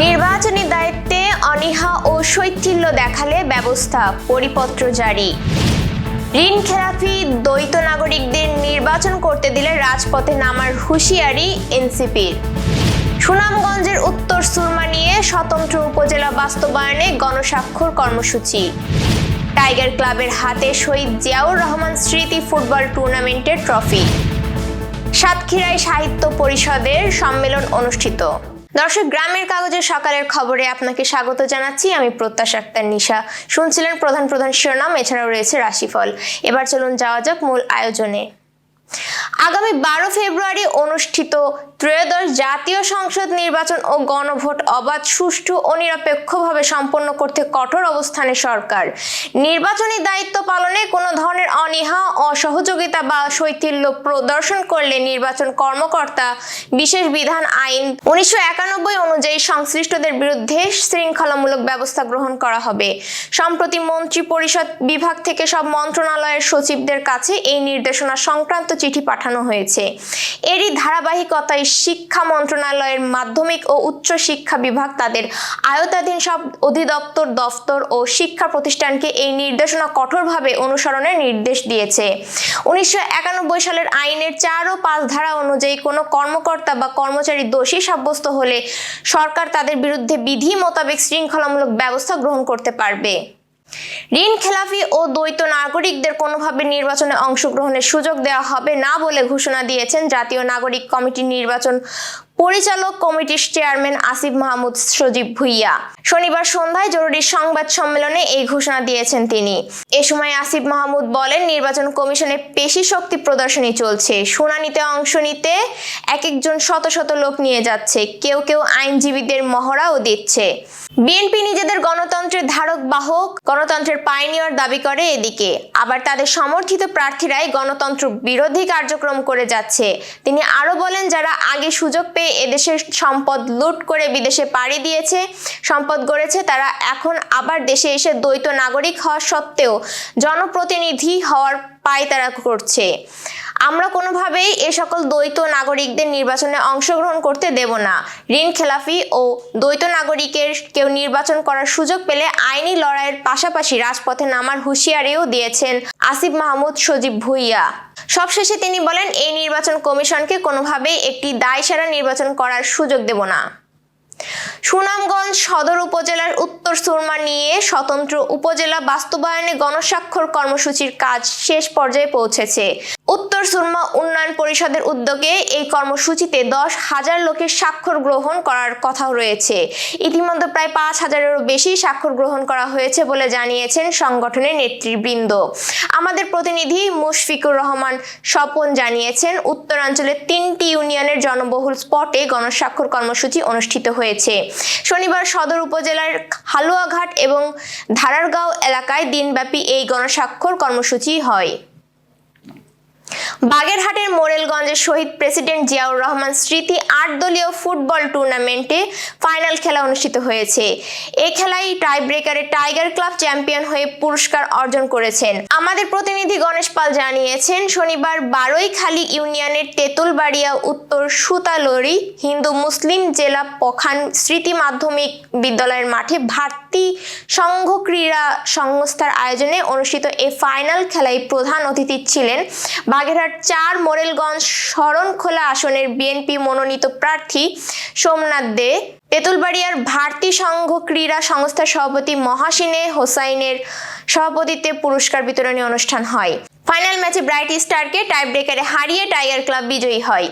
নির্বাচনী দায়িত্বে অনীহা ও শৈথিল্য দেখালে ব্যবস্থা পরিপত্র জারি। ঋণ খেলাফি দ্বৈত নাগরিকদের নির্বাচন করতে দিলে রাজপথে নামার হুঁশিয়ারি এনসিপির। সুনামগঞ্জের উত্তর সুরমা নিয়ে স্বতন্ত্র উপজেলা বাস্তবায়নে গণস্বাক্ষর কর্মসূচি। টাইগার ক্লাবের হাতে শহীদ জিয়াউর রহমান স্মৃতি ফুটবল টুর্নামেন্টের ট্রফি। সাতক্ষীরায় সাহিত্য পরিষদের সম্মেলন অনুষ্ঠিত। দর্শক, গ্রামের কাগজে সকালের খবরে আপনাকে স্বাগত জানাচ্ছি। আমি প্রত্যাশা আক্তার নিশা। শুনছিলেন প্রধান প্রধান শিরোনাম, এছাড়াও রয়েছে রাশিফল। এবার চলুন যাওয়া যাক মূল আয়োজনে। আগামী বারো ফেব্রুয়ারি অনুষ্ঠিত ত্রয়োদশ জাতীয় সংসদ নির্বাচন ও গণভোট অবাধ, সুষ্ঠু ও নিরপেক্ষভাবে সম্পন্ন করতে কঠোর অবস্থানে সরকার। নির্বাচনী দায়িত্ব পালনে কোনো ধরনের অনীহা, অসহযোগিতা বা শৈথিল্য প্রদর্শন করলে নির্বাচন কর্মকর্তা, বিশেষ বিধান, আইন উনিশশো একানব্বই অনুযায়ী সংশ্লিষ্টদের বিরুদ্ধে শৃঙ্খলামূলক ব্যবস্থা গ্রহণ করা হবে। সম্প্রতি মন্ত্রী পরিষদ বিভাগ থেকে সব মন্ত্রণালয়ের সচিবদের কাছে এই নির্দেশনা সংক্রান্ত চিঠি পাঠানো হয়েছে। এরই ধারাবাহিকতায় শিক্ষা মন্ত্রণালয়ের মাধ্যমিক ও উচ্চ শিক্ষা বিভাগ তাদের আয়তাধীন সব অধিদপ্তর, দফতর ও শিক্ষা প্রতিষ্ঠানকে এই নির্দেশনা কঠোরভাবে অনুসরণের নির্দেশ দিয়েছে। উনিশশো একানব্বই সালের আইনের চার ও পাঁচ ধারা অনুযায়ী কোনো কর্মকর্তা বা কর্মচারী দোষী সাব্যস্ত হলে সরকার তাদের বিরুদ্ধে বিধি মোতাবেক শৃঙ্খলামূলক ব্যবস্থা গ্রহণ করতে পারবে। ঋণ খেলাফি ও দ্বৈত নাগরিকদের কোনোভাবে নির্বাচনে অংশগ্রহণের সুযোগ দেওয়া হবে না বলে ঘোষণা দিয়েছেন জাতীয় নাগরিক কমিটির নির্বাচন পরিচালক কমিটির চেয়ারম্যান আসিফ মাহমুদ সজীব ভুইয়া। শনিবার সন্ধ্যায় জরুরি সংবাদ সম্মেলনে এই ঘোষণা দিয়েছেন তিনি। এ সময় আসিফ মাহমুদ বলেন, নির্বাচন কমিশনে পেশি শক্তি প্রদর্শনী চলছে। শুনানিতে অংশ নিতে এক একজন শত শত লোক নিয়ে যাচ্ছে। কেউ কেউ আইনজীবীদের মহড়াও দিচ্ছে। বিএনপি নিজেদের গণতন্ত্রের ধারক বাহক, গণতন্ত্রের পাইনিয়র দাবি করে এদিকে। আবার তাদের সমর্থিত প্রার্থীরাই গণতন্ত্র বিরোধী কার্যক্রম করে যাচ্ছে। তিনি আরও বলেন, যারা আগে সুযোগ পেয়ে এদেশের সম্পদ লুট করে বিদেশে পাড়ি দিয়েছে, সম্পদ গড়েছে, তারা এখন আবার দেশে এসে দ্বৈত নাগরিক হওয়া সত্ত্বেও জনপ্রতিনিধি হওয়ার পায় তারা করছে। আমরা কোনোভাবেই এ সকল দ্বৈত নাগরিকদের নির্বাচনে অংশগ্রহণ করতে দেব না। ঋণ খেলাফি ও দ্বৈত নাগরিকের কেউ নির্বাচন করার সুযোগ পেলে আইনি লড়াইয়ের পাশাপাশি রাজপথে নামার হুঁশিয়ারিও দিয়েছেন আসিফ মাহমুদ সজীব ভুইয়া। সবশেষে তিনি বলেন, এই নির্বাচন কমিশনকে কোনোভাবেই একটি দায়সারা নির্বাচন করার সুযোগ দেব না। সুনামগঞ্জ সদর উপজেলার উত্তর সুরমা নিয়ে স্বতন্ত্র উপজেলা বাস্তবায়নে গণস্বাক্ষর কর্মসূচির কাজ শেষ পর্যায়ে পৌঁছেছে। উত্তর সুরমা উন্নয়ন পরিষদের উদ্যোগে এই কর্মসূচিতে দশ হাজার লোকের স্বাক্ষর গ্রহণ করার কথা রয়েছে। ইতিমধ্যে প্রায় পাঁচ হাজারেরও বেশি স্বাক্ষর গ্রহণ করা হয়েছে বলে জানিয়েছেন সংগঠনের নেতৃবৃন্দ। আমাদের প্রতিনিধি মুশফিকুর রহমান স্বপন জানিয়েছেন, উত্তরাঞ্চলের তিনটি ইউনিয়নের জনবহুল স্পটে গণস্বাক্ষর কর্মসূচি অনুষ্ঠিত হয়েছে। শনিবার সদর উপজেলার হালুয়াঘাট এবং ধারারগাঁও এলাকায় দিনব্যাপী এই গণস্বাক্ষর কর্মসূচি হয়। বাগেরহাটের মোরেলগঞ্জের শহীদ প্রেসিডেন্ট জিয়াউর রহমান স্মৃতি আট দলীয় ফুটবল টুর্নামেন্টে ফাইনাল খেলা অনুষ্ঠিত হয়েছে। এ খেলায় টাই ব্রেকারে টাইগার ক্লাব চ্যাম্পিয়ন হয়ে পুরস্কার অর্জন করেছেন। আমাদের প্রতিনিধি গণেশ পাল জানিয়েছেন, শনিবার বারৈখালী ইউনিয়নের তেঁতুলবাড়িয়া উত্তর সুতালরি হিন্দু মুসলিম জেলা পখান স্মৃতি মাধ্যমিক বিদ্যালয়ের মাঠে ভারতী সংঘ ক্রীড়া সংস্থার আয়োজনে অনুষ্ঠিত এ ফাইনাল খেলায় প্রধান অতিথি ছিলেন বাগেরহাট চার, মোরেলগঞ্জ, শরণখোলা আসনের বিএনপি মনোনীত প্রার্থী সোমনাথ দে। তেঁতুলবাড়িয়ার ভারতী সংঘ ক্রীড়া সংস্থার সভাপতি মহাসিনে হোসাইনের সভাপতিত্বে পুরস্কার বিতরণী অনুষ্ঠান হয়। ফাইনাল ম্যাচে ব্রাইট স্টারকে টাই ব্রেকারে হারিয়ে টাইগার ক্লাব বিজয়ী হয়।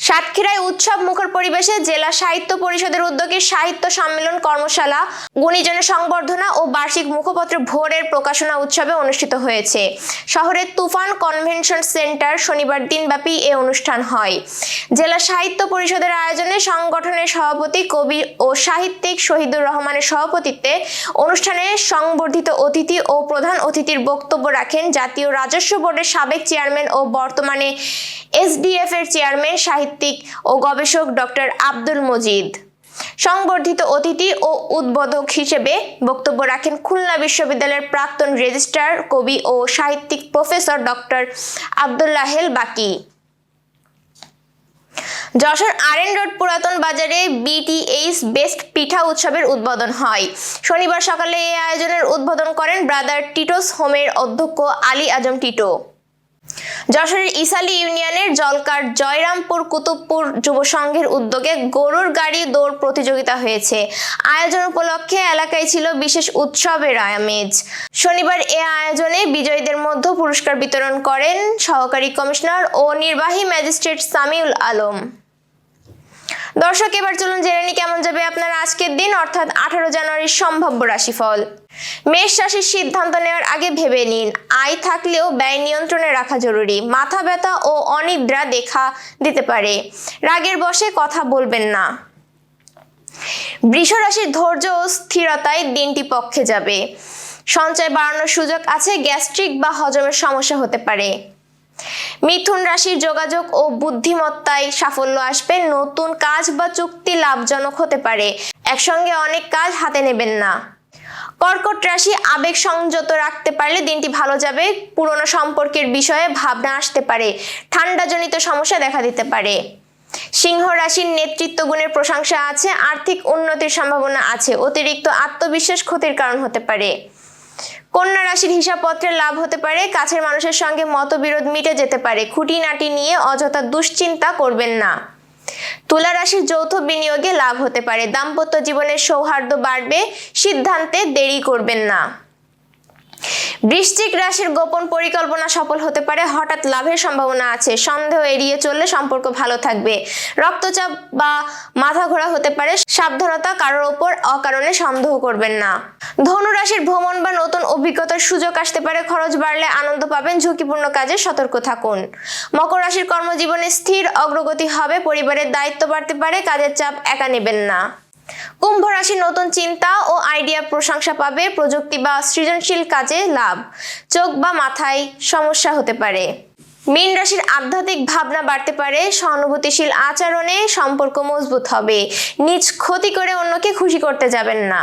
সাতক্ষীরায় উৎসব মুখর পরিবেশে জেলা সাহিত্য পরিষদের উদ্যোগে সাহিত্য সম্মেলন কর্মশালা গুণীজনের সংবর্ধনা ও বার্ষিক মুখপত্র ভোরের প্রকাশনা উৎসবে অনুষ্ঠিত হয়েছে। শহরের তুফান কনভেনশন সেন্টার শনিবার দিনব্যাপী এ অনুষ্ঠান হয়। জেলা সাহিত্য পরিষদের আয়োজনে সংগঠনের সভাপতি কবি ও সাহিত্যিক শহীদুর রহমানের সভাপতিত্বে অনুষ্ঠানে সংবর্ধিত অতিথি ও প্রধান অতিথির বক্তব্য রাখেন জাতীয় রাজস্ব বোর্ডের সাবেক চেয়ারম্যান ও বর্তমানে এসডিএফ এর চেয়ারম্যান সাহিত্যিক ও গবেষক ডক্টর আব্দুল মজিদ। সংবর্ধিত অতিথি ও উদ্বোধক হিসেবে বক্তব্য রাখেন খুলনা বিশ্ববিদ্যালয়ের প্রাক্তন রেজিস্ট্রার, কবি ও সাহিত্যিক প্রফেসর ডক্টর আবদুল্লাহেল বাকি। যশোর আরএন রোড পুরাতন বাজারে বিটিএইচ বেস্ট পিঠা উৎসবের উদ্বোধন হয়। শনিবার সকালে এই আয়োজনের উদ্বোধন করেন ব্রাদার টিটোস হোমের অধ্যক্ষ আলী আজম টিটো। যশোরের ইসালি ইউনিয়নের জলকার জয়রামপুর কুতুবপুর যুব সংঘের উদ্যোগে গরুর গাড়ি দৌড় প্রতিযোগিতা হয়েছে। আয়োজন উপলক্ষে এলাকায় ছিল বিশেষ উৎসবের আমেজ। শনিবার এ আয়োজনে বিজয়ীদের মধ্যে পুরস্কার বিতরণ করেন সহকারী কমিশনার ও নির্বাহী ম্যাজিস্ট্রেট সামিউল আলম। দর্শক, এবার চলুন জেনে নি কেমন যাবে আপনার আজকের দিন, অর্থাৎ আঠারো জানুয়ারির সম্ভাব্য রাশিফল। মেষ রাশির সিদ্ধান্ত নেওয়ার আগে ভেবে নিন, আয় থাকলেও ব্যয় নিয়ন্ত্রণে রাখা জরুরি, মাথা ব্যথা ও অনিদ্রা দেখা দিতে পারে। রাগের বশে কথা বলবেন না। বৃষ রাশির ধৈর্য ও স্থিরতায় দিনটি পক্ষে যাবে। সঞ্চয় বাড়ানোর সুযোগ আছে, গ্যাস্ট্রিক বা হজমের সমস্যা হতে পারে। মিথুন রাশির যোগাযোগ ও বুদ্ধিমত্তায় সাফল্য আসবে। নতুন কাজ বা চুক্তি লাভজনক হতে পারে। একসঙ্গে অনেক কাজ হাতে নেবেন না। কর্কট রাশি আবেগ সংযত রাখতে পারলে দিনটি ভালো যাবে। পুরনো সম্পর্কের বিষয়ে ভাবনা আসতে পারে। ঠান্ডাজনিত সমস্যা দেখা দিতে পারে। সিংহ রাশির নেতৃত্ব গুণের প্রশংসা আছে। আর্থিক উন্নতির সম্ভাবনা আছে। অতিরিক্ত আত্মবিশ্বাস ক্ষতির কারণ হতে পারে। কন্যা রাশির হিসাবপত্রে লাভ হতে পারে, কাছের মানুষের সঙ্গে মতবিরোধ মিটে যেতে পারে, খুঁটিনাটি নিয়ে অযথা দুশ্চিন্তা করবেন না। তুলা রাশির যৌথ বিনিয়োগে লাভ হতে পারে, দাম্পত্য জীবনের সৌহার্দ্য বাড়বে, সিদ্ধান্তে দেরি করবেন না। বৃশ্চিক রাশির গোপন পরিকল্পনা সফল হতে পারে, হঠাৎ লাভের সম্ভাবনা আছে, সন্দেহ এড়িয়ে চললে সম্পর্ক ভালো থাকবে। রক্তচাপ বা মাথা ঘোরা হতে পারে, সাবধানতা কারোর ওপর অকারণে সন্দেহ করবেন না। ধনু রাশির ভ্রমণ বা নতুন অভিজ্ঞতার সুযোগ আসতে পারে, খরচ বাড়লে আনন্দ পাবেন, ঝুঁকিপূর্ণ কাজে সতর্ক থাকুন। মকর রাশির কর্মজীবনে স্থির অগ্রগতি হবে, পরিবারের দায়িত্ব বাড়তে পারে, কাজের চাপ একা নেবেন না। কুম্ভ রাশি নতুন চিন্তা ও আইডিয়া প্রশংসা পাবে, প্রযুক্তি বা সৃজনশীল কাজে লাভ, চোখ বা মাথায় সমস্যা হতে পারে। মীন রাশির আধ্যাত্মিক ভাবনা বাড়তে পারে, সহানুভূতিশীল আচরণে সম্পর্ক মজবুত হবে, নিজ ক্ষতি করে অন্যকে খুশি করতে যাবেন না।